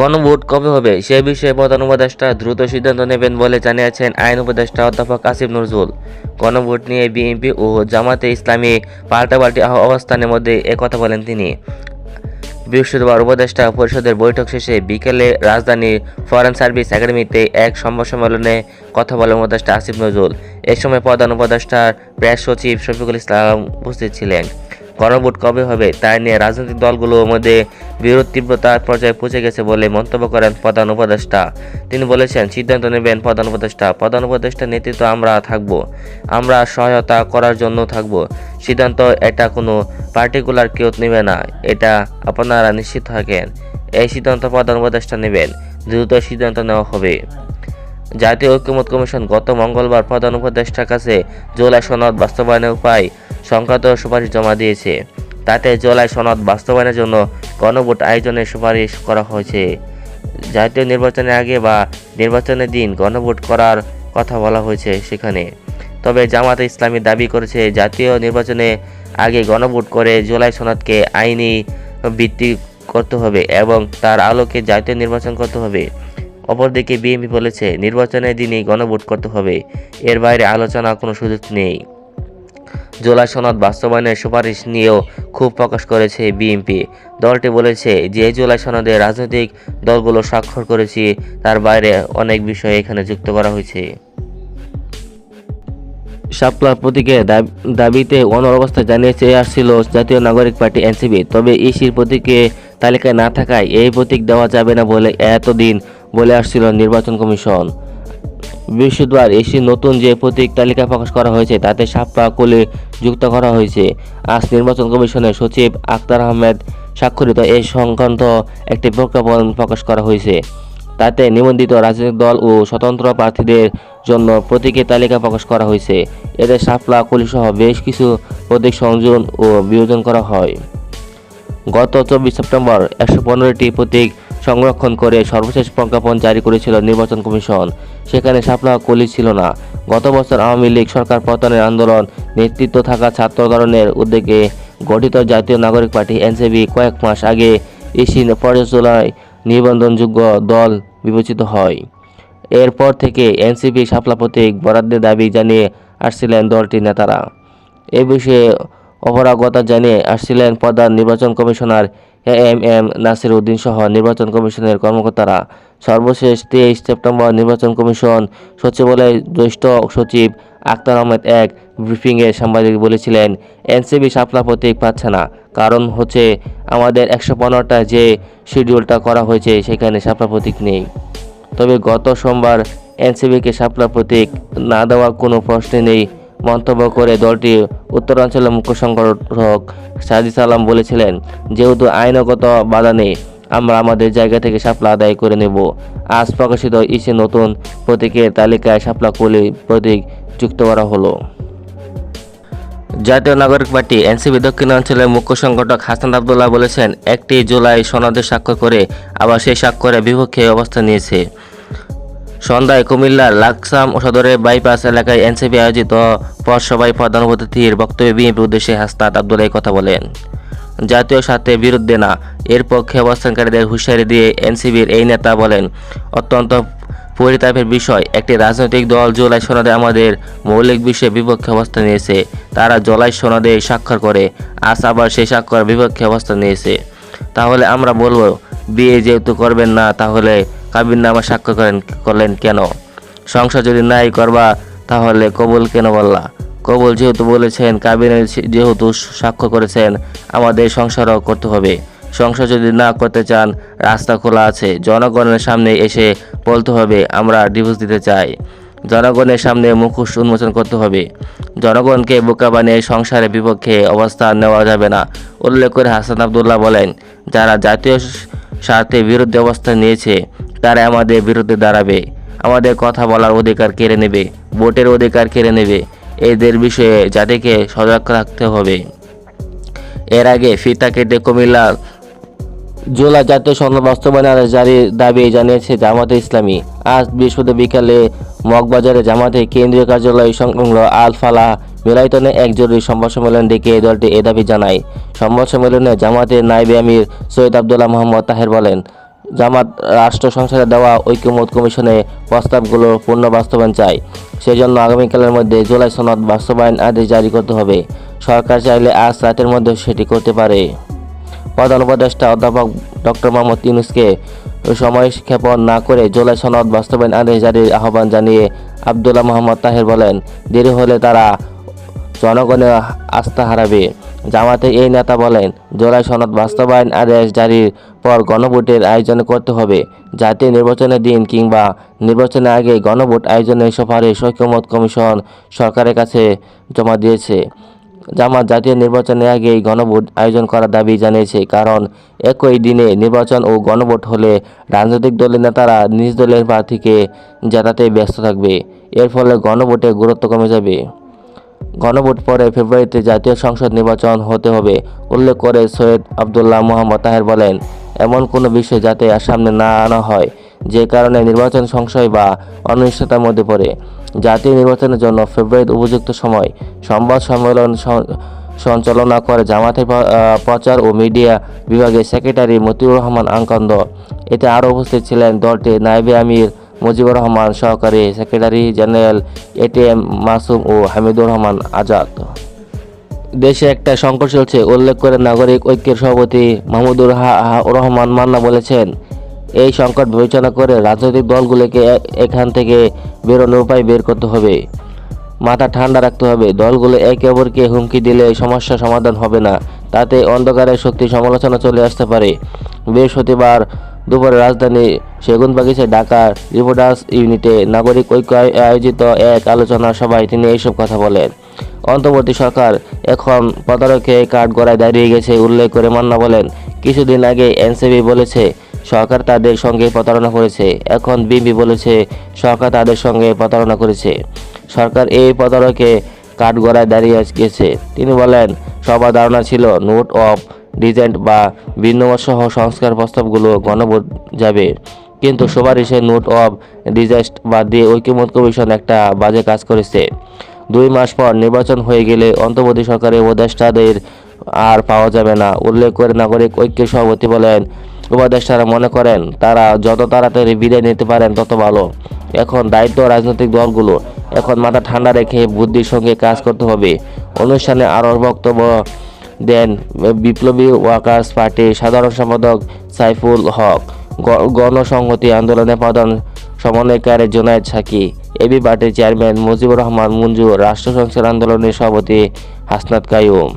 গণভোট কবে হবে? সে বিষয়ে প্রধান উপদেষ্টা দ্রুত সিদ্ধান্ত নেবেন বলে জানিয়েছেন আইন উপদেষ্টা অধ্যাপক আসিফ নজরুল। গণভোট নিয়ে বিএনপি ও জামাতে ইসলামী পাল্টাপাল্টি অবস্থানের মধ্যে একথা বলেন তিনি। বৃহস্পতিবার উপদেষ্টা পরিষদের বৈঠক শেষে বিকেলে রাজধানীর ফরেন সার্ভিস একাডেমিতে এক সংবাদ সম্মেলনে কথা বলেন উপদেষ্টা আসিফ নজরুল। এ সময় প্রধান উপদেষ্টার প্রেস সচিব শফিকুল ইসলাম উপস্থিত ছিলেন। গণভোট কবে হবে তা নিয়ে রাজনৈতিক দলগুলোর মধ্যে বিরোধ তীব্রতার পর্যায়ে পৌঁছে গেছে বলে মন্তব্য করেন প্রধান উপদেষ্টা। তিনি বলেছেন, সিদ্ধান্ত নেবেন প্রধান উপদেষ্টা। প্রধান উপদেষ্টা নেতৃত্ব আমরা থাকব। আমরা সহায়তা করার জন্য থাকব। সিদ্ধান্ত, এটা কোনো পার্টিকুলার কেউ নেবে না। এটা আপনারা নিশ্চিত থাকেন। এই সিদ্ধান্ত প্রধান উপদেষ্টা নেবেন। দ্রুত সিদ্ধান্ত নেওয়া হবে। জাতীয় ঐক্যমত কমিশন গত মঙ্গলবার প্রধান উপদেষ্টার কাছে জুলাই সনদ বাস্তবায়নের উপায় সংক্রান্ত সুপারিশ জমা দিয়েছে। তাতে জুলাই সনদ বাস্তবায়নের জন্য গণভোট আয়োজনের সুপারিশ করা হয়েছে। জাতীয় নির্বাচনের আগে বা নির্বাচনের দিন গণভোট করার কথা বলা হয়েছে সেখানে। তবে জামাতে ইসলামী দাবি করেছে জাতীয় নির্বাচনে আগে গণভোট করে জুলাই সনদকে আইনি ভিত্তি করতে হবে এবং তার আলোকে জাতীয় নির্বাচন করতে হবে। অপরদিকে বিএনপি বলেছে, নির্বাচনের দিনই গণভোট করতে হবে। এর বাইরে আলোচনা কোনো সুযোগ নেই। জোলা সনদ বাস্তবায়নের সুপারিশ নিয়েও ক্ষোভ প্রকাশ করেছে বিএনপি। দলটি বলেছে, যে জুলাই সনদে রাজনৈতিক দলগুলো স্বাক্ষর করেছি, তার বাইরে অনেক বিষয় এখানে যুক্ত করা হয়েছে। শাপলার প্রতীকে দাব- দাবিতে অনর অবস্থা জানিয়েছে আসছিল জাতীয় নাগরিক পার্টি এনসিপি। তবে ইসির প্রতীকে তালিকায় না থাকায় এই প্রতীক দেওয়া যাবে না বলে এতদিন বলে আসছিল নির্বাচন কমিশন। বৃহস্পতিবার এসির নতুন যে প্রতীক তালিকা প্রকাশ করা হয়েছে, তাতে সাপলা কোলে যুক্ত করা হয়েছে। আজ নির্বাচন কমিশনের সচিব আক্তার আহমেদ স্বাক্ষরিত এই সংক্রান্ত একটি প্রজ্ঞাপন প্রকাশ করা হয়েছে। তাতে নিবন্ধিত রাজনৈতিক দল ও স্বতন্ত্র প্রার্থীদের জন্য প্রতীকের তালিকা প্রকাশ করা হয়েছে। এতে শাপলা কলিসহ বেশ কিছু প্রতীক সংযোজন ও বিয়োজন করা হয়। গত চব্বিশ সেপ্টেম্বর একশো পনেরোটি প্রতীক সংরক্ষণ করে সর্বশেষ প্রজ্ঞাপন জারি করেছিল নির্বাচন কমিশন। সেখানে শাপলা কলি ছিল না। গত বছর আওয়ামী লীগ সরকার পতনের আন্দোলন, নেতৃত্ব থাকা ছাত্র ধরনের উদ্যোগে গঠিত জাতীয় নাগরিক পার্টি এনসিবি কয়েক মাস আগে ইসি পর্যালোচনায় নিবন্ধনযোগ্য দল বিবেচিত হয়। এরপর থেকে এনসিপি শাপলা প্রতীক বরাদ্দের দাবি জানিয়ে আসছিলেন দলটির নেতারা। এ বিষয়ে অপরাগতা জানিয়ে আসছিলেন প্রধান নির্বাচন commissioner A M M Nasir Uddin সহ নির্বাচন কমিশনের কর্মকর্তারা। সর্বশেষ তেইশ সেপ্টেম্বর নির্বাচন কমিশন সচিবালয়ের জ্যেষ্ঠ সচিব আক্তার আহমেদ এক ব্রিফিংয়ে সাংবাদিক বলেছিলেন এনসিবি শাপলা প্রতীক পাচ্ছে না। কারণ হচ্ছে আমাদের একশো পনেরোটা যে শিডিউলটা করা হয়েছে সেখানে শাপলা প্রতীক নেই। তবে গত সোমবার এনসিবিকে শাপলা প্রতীক না দেওয়ার কোনো প্রশ্ন নেই মন্তব্য করে দলটি উত্তরাঞ্চলের মুখ্য সংগঠক সাজিদ সালাম বলেছিলেন, যেহেতু আইনগত বাধা নেই, আমরা আমাদের জায়গা থেকে সাপলা আদায় করে নেব। আজ প্রকাশিত ইসে নতুন প্রতীকের তালিকায় সাপলা কলি প্রতীক যুক্ত করা হলো। জাতীয় নাগরিক পার্টি এনসিপি দক্ষিণাঞ্চলের মুখ্য সংগঠক হাসান আবদুল্লাহ বলেছেন, একটি জুলাই সনদে স্বাক্ষর করে আবার সেই স্বাক্ষরের বিপক্ষে অবস্থান নিয়েছে। সন্ধ্যায় কুমিল্লার লাকসাম সদরের বাইপাস এলাকায় এনসিপি আয়োজিত পথসভায় প্রধান অতিথির বক্তব্যে বিএনপির উদ্দেশ্যে হাসনাত আবদুল্লাহ কথা বলেন। জাতীয় স্বার্থের বিরুদ্ধে না, এর পক্ষে অবস্থানকারীদের হুঁশিয়ারি দিয়ে এনসিবির এই নেতা বলেন, অত্যন্ত পরিতাপের বিষয়, একটি রাজনৈতিক দল জুলাই সনদে আমাদের মৌলিক বিষয়ে বিপক্ষে অবস্থান নিয়েছে, তারা জুলাই সনদে স্বাক্ষর করে, আজ আবার সেই স্বাক্ষর বিপক্ষে অবস্থান নিয়েছে। তাহলে আমরা বলব, বিয়ে যেহেতু করবেন না, তাহলে কাবিননামা স্বাক্ষর করেন, করলেন কেন? সংসার যদি নাই করবা, তাহলে কবুল কেন বললা? কবুল যেহেতু বলেছেন কাবিনে যেহেতু স্বাক্ষর করেছেন, আমাদের সংসারও করতে হবে। সংসার যদি না করতে চান, রাস্তা খোলা আছে। জনগণের সামনে এসে বলতে হবে, আমরা ডিভোর্স দিতে চাই। জনগণের সামনে মুখোশ উন্মোচন করতে হবে। জনগণকে বোকা বানিয়ে সংসারের বিপক্ষে অবস্থান নেওয়া যাবে না। উল্লেখ করে হাসান আবদুল্লাহ বলেন, যারা জাতীয় স্বার্থে বিরুদ্ধে অবস্থান নিয়েছে তারা আমাদের বিরুদ্ধে দাঁড়াবে। আমাদের কথা বলার অধিকার কেড়ে নেবে, ভোটের অধিকার কেড়ে নেবে। এদের বিষয়ে জাতিকে সজাগ রাখতে হবে। এর আগে ফিতা কেটে কুমিল্লা জোলা জাতীয় সনদ বাস্তবায়নের জারি দাবি জানিয়েছে জামাতে ইসলামী। আজ বৃহস্পতি বিকালে মগবাজারে জামাতে কেন্দ্রীয় কার্যালয় সংলগ্ন আল ফালাহ মিলাইতনে এক জরুরি সংবাদ সম্মেলন ডেকে এই দলটি এ দাবি জানায়। সংবাদ সম্মেলনে জামাতের নাইবে আমির সৈয়দ আবদুল্লাহ মোহাম্মদ তাহের বলেন, জামাত রাষ্ট্র সংসদে দেওয়া ঐক্যমত কমিশনে প্রস্তাবগুলো পূর্ণ বাস্তবায়ন চায়। সেজন্য আগামীকালের মধ্যে জুলাই সনদ বাস্তবায়ন আদেশ জারি করতে হবে। সরকার চাইলে আজ রাতের মধ্যে সেটি করতে পারে। প্রধান উপদেষ্টা অধ্যাপক ডক্টর মোহাম্মদ ইউনুসকে সময় ক্ষেপণ না করে জুলাই সনদ বাস্তবায়ন আদেশ জারির আহ্বান জানিয়ে আবদুল্লাহ মোহাম্মদ তাহের বলেন, দেরি হলে তারা জনগণের আস্থা হারাবে। জামাতে এই নেতা বলেন, জুলাই সনদ বাস্তবায়ন আদেশ জারির পর গণভোটের আয়োজন করতে হবে। জাতীয় নির্বাচনের দিন কিংবা নির্বাচনের আগে গণভোট আয়োজনের সুপারিশ ঐক্যমত কমিশন সরকারের কাছে জমা দিয়েছে। জামাত জাতীয় নির্বাচনের আগেই গণভোট আয়োজন করার দাবি জানিয়েছে, কারণ একই দিনে নির্বাচন ও গণভোট হলে রাজনৈতিক দলের নেতারা নিজ দলের প্রার্থীকে জেতাতে ব্যস্ত থাকবে। এর ফলে গণভোটের গুরুত্ব কমে যাবে। গণভোট পরে ফেব্রুয়ারিতে জাতীয় সংসদ নির্বাচন হতে হবে, উল্লেখ করে সৈয়দ আবদুল্লাহ মোহাম্মদ তাহের বলেন। এমন কোনো বিষয় যাতে সামনে না আনা হয়, যে কারণে নির্বাচন সংশয় বা অনিশ্চয়তার মধ্যে পড়ে। জাতীয় নির্বাচনের জন্য ফেব্রুয়ারির উপযুক্ত সময়, সংবাদ সম্মেলন সঞ্চালনা করে জামাতের প্রচার ও মিডিয়া বিভাগের সেক্রেটারি মতিউর রহমান আঙ্কন্দ এতে আরও উপস্থিত ছিলেন দলটির নায়েবে আমির মুজিবুর রহমান সহকারী সেক্রেটারি জেনারেল এটিএম মাসুম ও হামিদুর রহমান আজাদ। দেশে একটা সংকট চলছে, উল্লেখ করে নাগরিক ঐক্যের সভাপতি মাহমুদুর রহমান মান্না বলেছেন, এই সংকট বিবেচনা করে রাজনৈতিক দলগুলোকে এখান থেকে বেরোনোর উপায় বের করতে হবে। মাথা ঠান্ডা রাখতে হবে। দলগুলো একে অপরকে হুমকি দিলে সমস্যা সমাধান হবে না। তাতে অন্ধকারের শক্তি সমালোচনা চলে আসতে পারে। বৃহস্পতিবার দুপুরে রাজধানী সেগুনবাগিচায় ঢাকা রিপোর্টার্স ইউনিটে নাগরিক ঐক্য আয়োজিত এক আলোচনা সভায় তিনি এইসব কথা বলেন। অন্তর্বর্তী সরকার এখন প্রতারকে কাঠ গড়ায় দাঁড়িয়ে গেছে উল্লেখ করে মান্না বলেন, কিছুদিন আগে এনসিবি বলেছে, সরকার তাদের সঙ্গে প্রতারণা করেছে। এখন বিএনপি বলেছে, সরকার তাদের সঙ্গে প্রতারণা করেছে। সরকার এই প্রতারকে কাঠগড়ায় দাঁড়িয়ে গেছে। তিনি বলেন, সবার ধারণা ছিল, নোট অফ ডিজেন্ট বা ভিন্নমত সহ সংস্কার প্রস্তাবগুলো গণভোট যাবে। কিন্তু সুপারিশে নোট অফ ডিজেস্ট বাদ দিয়ে ঐক্যমত কমিশন একটা বাজে কাজ করেছে। দুই মাস পর নির্বাচন হয়ে গেলে অন্তর্বর্তী সরকারের উপদেষ্টাদের আর পাওয়া যাবে না। উল্লেখ করে নাগরিক ঐক্যের সভাপতি বলেন, উপদেষ্টারা মনে করেন, তারা যত তাড়াতাড়ি বিদায় নিতে পারেন তত ভালো। এখন দায়িত্ব রাজনৈতিক দলগুলো। এখন মাথা ঠান্ডা রেখে বুদ্ধির সঙ্গে কাজ করতে হবে। অনুষ্ঠানে আরও বক্তব্য দেন বিপ্লবী ওয়ার্কার্স পার্টির সাধারণ সম্পাদক সাইফুল হক গণসংহতি আন্দোলনের প্রধান সমন্বয়কারী জোনায়েদ সাকি, এবি পার্টির চেয়ারম্যান মুজিবুর রহমান মঞ্জু রাষ্ট্র সংস্কার আন্দোলনের সভাপতি হাসনাত কায়ুম।